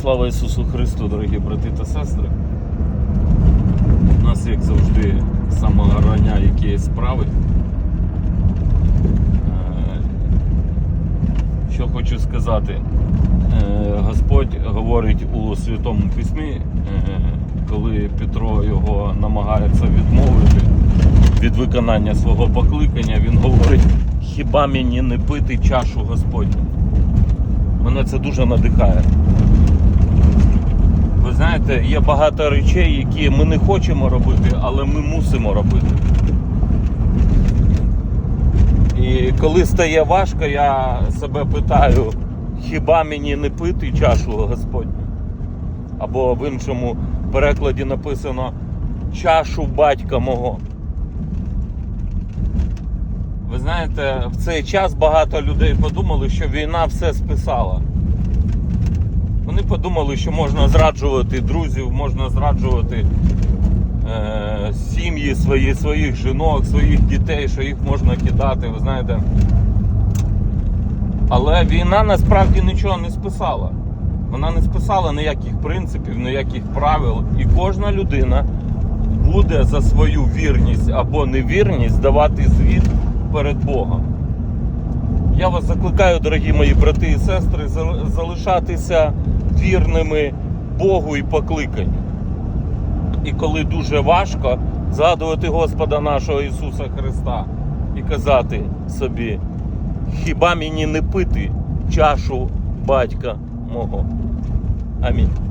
Слава Ісусу Христу, дорогі брати та сестри. У нас, як завжди, з самого рання справи. Е, Що хочу сказати, Е, Господь говорить у Святому Письмі, е, коли Петро його намагається відмовити від виконання свого покликання, він говорить: хіба мені не пити чашу Господню? Мене це дуже надихає. Знаєте, є багато речей, які ми не хочемо робити, але ми мусимо робити. І коли стає важко, я себе питаю, хіба мені не пити чашу Господню? Або в іншому перекладі написано чашу батька мого. Ви знаєте, в цей час багато людей подумали, що війна все списала. Вони подумали, що можна зраджувати друзів, можна зраджувати е, сім'ї свої, своїх жінок, своїх дітей, що їх можна кидати, ви знаєте. Але війна насправді нічого не списала. Вона не списала ніяких принципів, ніяких правил. І кожна людина буде за свою вірність або невірність давати звіт перед Богом. Я вас закликаю, дорогі мої брати і сестри, залишатися вірними Богу і покликанню. І коли дуже важко, згадувати Господа нашого Ісуса Христа і казати собі, хіба мені не пити чашу батька мого. Амінь.